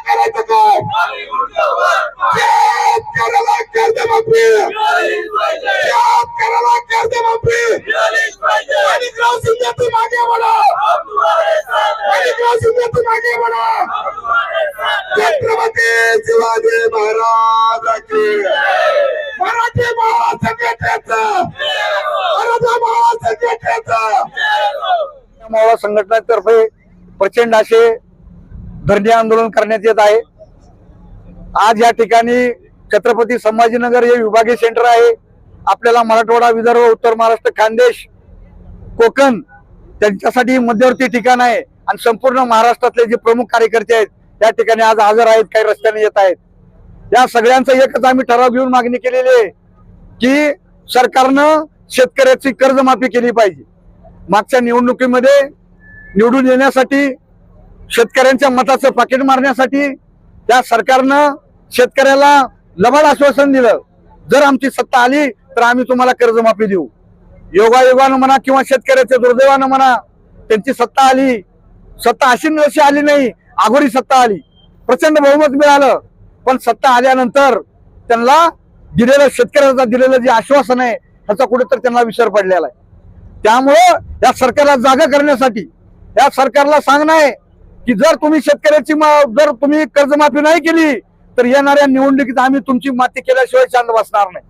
करायचं काय शेतकऱ्याला कर्ज माफी शेतकऱ्याला कर्ज माफी माणिकराव शिंदे तू मागे म्हणा माणिकराव शिंदे तू मागे म्हणा छत्रपती शिवाजी महाराज मराठी महाराज संघटनेचा मराठा महाराज संघटनेचा संघटनातर्फे प्रचंड असे धरणे आंदोलन करण्यात येत आहे. आज या ठिकाणी छत्रपती संभाजीनगर हे विभागीय सेंटर आहे. आपल्याला मराठवाडा विदर्भ उत्तर महाराष्ट्र खानदेश कोकण त्यांच्यासाठी मध्यवर्ती ठिकाण आहे. आणि संपूर्ण महाराष्ट्रातले जे प्रमुख कार्यकर्ते आहेत त्या ठिकाणी आज हजर आहेत काही रस्त्याने येत आहेत. या सगळ्यांचा एकच आम्ही ठराव घेऊन मागणी केलेली आहे की सरकारनं शेतकऱ्याची कर्जमाफी केली पाहिजे. मागच्या निवडणुकीमध्ये निवडून येण्यासाठी शेतकऱ्यांच्या मताचं पाकिट मारण्यासाठी त्या सरकारनं शेतकऱ्याला लबाड आश्वासन दिलं. जर आमची सत्ता आली तर आम्ही तुम्हाला कर्जमाफी देऊ. योगायोगानं म्हणा किंवा शेतकऱ्याच्या दुर्दैवानं म्हणा त्यांची सत्ता आली. सत्ता अशी नशी आली नाही आघोरी सत्ता आली. प्रचंड बहुमत मिळालं. पण सत्ता आल्यानंतर त्यांना दिलेलं शेतकऱ्याचा दिलेलं जे आश्वासन आहे ह्याचा कुठेतरी त्यांना विसर पडलेला आहे. त्यामुळं या सरकारला जागा करण्यासाठी या सरकारला सांगणं आहे की जर तुम्ही शेतकऱ्याची मा- जर तुम्ही कर्जमाफी नाही केली तर येणाऱ्या निवडणुकीत आम्ही तुमची माती केल्याशिवाय चांद बसणार नाही.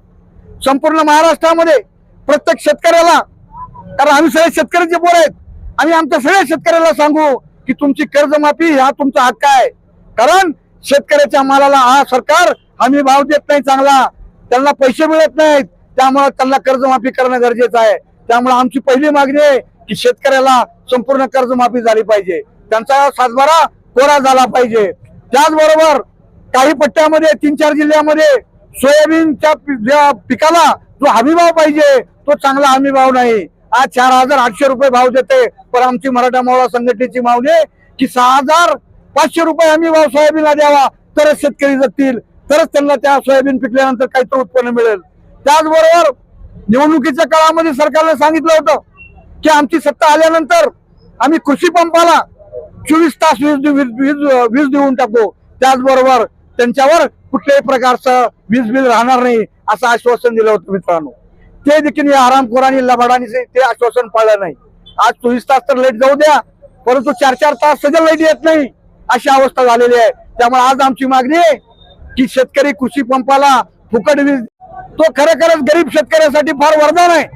संपूर्ण महाराष्ट्रामध्ये प्रत्येक शेतकऱ्याला कारण आम्ही सगळे शेतकऱ्याचे पोर आहेत आम्ही आमच्या सगळ्या शेतकऱ्याला सांगू की तुमची कर्जमाफी हा तुमचा हक्क आहे. कारण शेतकऱ्याच्या मालाला हा सरकार हमी भाव देत नाही चांगला. त्यांना पैसे मिळत नाहीत. त्यामुळे त्यांना कर्जमाफी करणं गरजेचं आहे. त्यामुळे आमची पहिली मागणी आहे की शेतकऱ्याला संपूर्ण कर्जमाफी झाली पाहिजे. त्यांचा सातबारा कोरा झाला पाहिजे. त्याचबरोबर काही पट्ट्यामध्ये तीन चार जिल्ह्यामध्ये सोयाबीनच्या ज्या पिकाला जो हमीभाव पाहिजे तो चांगला हमीभाव नाही. आज चार हजार आठशे रुपये भाव देते पण आमची मराठा मावळा संघटनेची मागणी आहे की सहा हजार पाचशे रुपये हमी भाव सोयाबीनला द्यावा तरच शेतकरी जगतील. तरच त्यांना त्या सोयाबीन पिकल्यानंतर काहीतरी उत्पन्न मिळेल. त्याचबरोबर निवडणुकीच्या काळामध्ये सरकारने सांगितलं होतं की आमची सत्ता आल्यानंतर आम्ही कृषी पंपाला चोवीस तास वीज वीज वीज- देऊन टाकू. त्याचबरोबर त्यांच्यावर कुठल्याही प्रकारचं वीज बिल राहणार नाही असं आश्वासन दिलं होतं मित्रांनो. ते देखील या आरामखोरांनी लबाडानी ते आश्वासन पाळलं नाही. आज चोवीस तास तर लाइट जाऊ द्या परंतु चार चार तास सध्या लाइट येत नाही अशी अवस्था झालेली आहे. त्यामुळे आज आमची मागणी आहे की शेतकरी कृषी पंपाला फुकट वीज तो खरोखरच गरीब शेतकऱ्यासाठी फार वरदान आहे.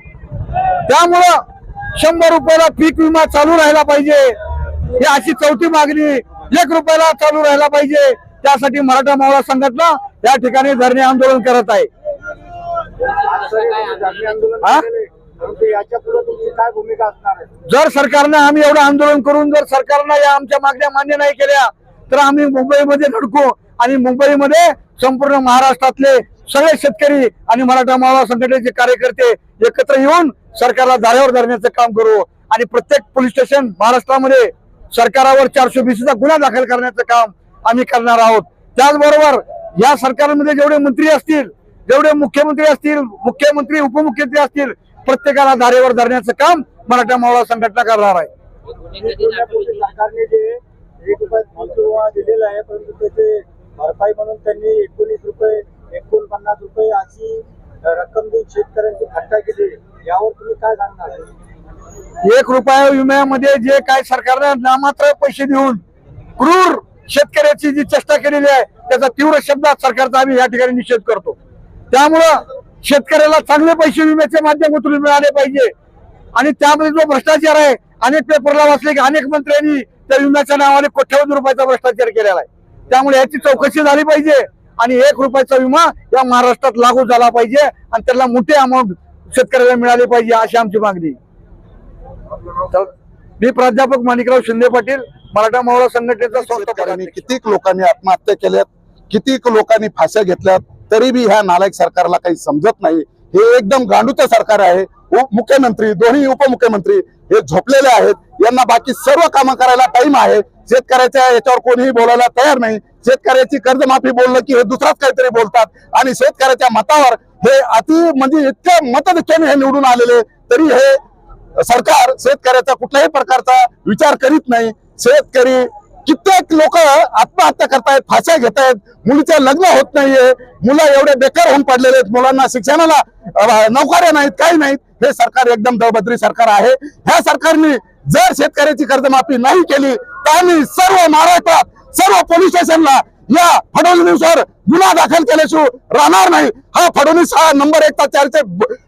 त्यामुळं शंभर रुपयाला पीक विमा चालू राहिला पाहिजे. ही अशी चौथी मागणी एक रुपयाला चालू राहिला पाहिजे. त्यासाठी मराठा मावळा संघटना या ठिकाणी धरणे आंदोलन करत आहे. जर सरकारनं आम्ही एवढं आंदोलन करून जर सरकारनं या आमच्या मागण्या मान्य नाही केल्या तर आम्ही मुंबईमध्ये धडकू आणि मुंबईमध्ये संपूर्ण महाराष्ट्रातले सगळे शेतकरी आणि मराठा मावळा संघटनेचे कार्यकर्ते एकत्र येऊन सरकारला जाळ्यावर धरण्याचं काम करू आणि प्रत्येक पोलीस स्टेशन महाराष्ट्रामध्ये सरकारावर चारशे वीसचा गुन्हा दाखल करण्याचं काम आम्ही करणार आहोत. त्याचबरोबर या सरकारमध्ये जेवढे मंत्री असतील जेवढे मुख्यमंत्री असतील मुख्यमंत्री उपमुख्यमंत्री असतील प्रत्येकाला धारेवर धरण्याचं काम मराठा मावळा संघटना करणार आहे. सरकारने जे एक रुपयात दिलेला दिलेलं आहे परंतु त्याचे भरपाई म्हणून त्यांनी एकोणीस रुपये एकोणपन्नास रुपये अशी रक्कम देऊन शेतकऱ्यांची थट्टा केली यावर तुम्ही काय सांगणार एक रुपया विम्यामध्ये जे काय सरकारनं नामात्र पैसे देऊन क्रूर शेतकऱ्याची जी चेष्टा केलेली आहे त्याचा तीव्र शब्दात सरकारचा आम्ही या ठिकाणी निषेध करतो. त्यामुळं शेतकऱ्याला चांगले पैसे विम्याच्या माध्यमातून मिळाले पाहिजे. आणि त्यामध्ये जो भ्रष्टाचार आहे अनेक पेपरला वाचले की अनेक मंत्र्यांनी त्या विम्याच्या नावाने कोट्यावधी रुपयाचा भ्रष्टाचार केलेला आहे. त्यामुळे याची चौकशी झाली पाहिजे आणि एक रुपयाचा विमा या महाराष्ट्रात लागू झाला पाहिजे आणि त्याला मोठे अमाऊंट शेतकऱ्याला मिळाली पाहिजे अशी आमची मागणी. मी प्राध्यापक माणिकराव शिंदे पाटील मराठा मावळा संघटनेचा किती लोकांनी आत्महत्या केल्यात किती लोकांनी फाश्या घेतल्यात तरी बी ह्या नालायक सरकारला काही समजत नाही. हे एकदम गांडूचं सरकार आहे. मुख्यमंत्री दोन्ही उपमुख्यमंत्री हे झोपलेले आहेत. यांना बाकी सर्व कामं करायला टाइम आहे. शेतकऱ्याच्या याच्यावर कोणीही बोलायला तयार नाही. शेतकऱ्याची कर्जमाफी बोललं की हे दुसराच काहीतरी बोलतात. आणि शेतकऱ्याच्या मतावर हे अति म्हणजे इतक्या मतदख्याने हे निवडून आलेले तरी हे सरकार शेतकऱ्याचा कुठल्याही प्रकारचा विचार करीत नाही. शेतकरी कित्येक लोक आत्महत्या करतायत फाश्या घेत आहेत मुलीचं लग्न होत नाहीये. मुलं एवढे बेकार होऊन पडलेले आहेत. मुलांना शिक्षणाला नोकऱ्या नाहीत काही नाहीत. हे सरकार एकदम दळबद्री सरकार आहे. ह्या सरकारने जर शेतकऱ्याची कर्जमाफी नाही केली त्यांनी सर्व महाराष्ट्रात सर्व पोलीस स्टेशनला या फडणवीसवर गुन्हा दाखल केल्याशिवाय राहणार नाही. हा फडणवीस हा नंबर एक चारशे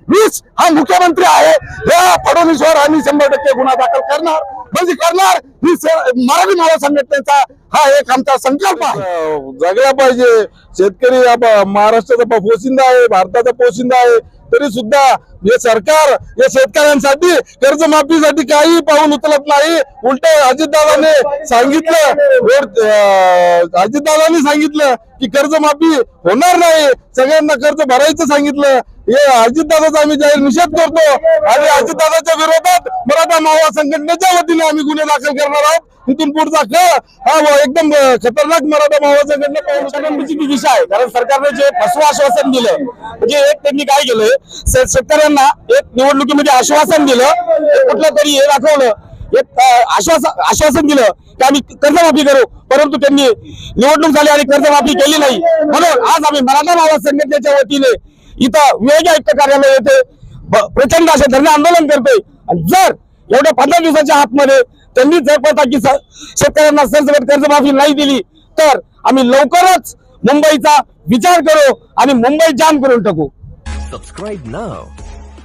वीस हा मुख्यमंत्री आहे. या फडणवीसवर आम्ही शंभर टक्के गुन्हा दाखल करणार. म्हणजे करणार ही मराठी मावळ संघटनेचा हा एक आमचा संकल्प आहे. जगला पाहिजे. शेतकरी महाराष्ट्राचा पोशिंदा आहे भारताचा पोशिंदा आहे. तरी सुद्धा हे सरकार या शेतकऱ्यांसाठी कर्जमाफीसाठी काही पाऊल उचलत नाही. उलट अजितदादाने सांगितलं रोड- अजितदादाने सांगितलं की कर्जमाफी होणार नाही. सगळ्यांना कर्ज भरायचं सांगितलं. हे अजितदादाचा आम्ही जाहीर निषेध करतो. आणि अजितदादाच्या विरोधात मराठा मावा संघटनेच्या वतीने आम्ही गुन्हे दाखल करणार आहोत. तिथून पुढचा काळ हा एकदम खतरनाक मराठा मावा संघटना दिशा आहे कारण सरकारने जे फसवं आश्वासन दिलं म्हणजे एक त्यांनी काय केलंय शेतकऱ्यांना एक निवडणुकीमध्ये आश्वासन दिलं कुठलं तरी हे दाखवलं एक आश्वासन आश्वासन दिलं की आम्ही कर्जमाफी करू परंतु त्यांनी निवडणूक झाली आणि कर्जमाफी केली नाही. म्हणून आज आम्ही मराठा मावा संघटनेच्या वतीने इथं वेग आयुक्त कार्यालय येथे प्रचंड असे धरणे आंदोलन करतोय. जर एवढ्या पंधरा दिवसाच्या आतमध्ये त्यांनी जर पता की शेतकऱ्यांना सरसकट कर्जमाफी नाही दिली तर आम्ही लवकरच मुंबईचा विचार करू आणि मुंबई जाम करून टाकू. Subscribe now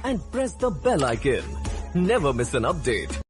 and press the bell icon never miss an update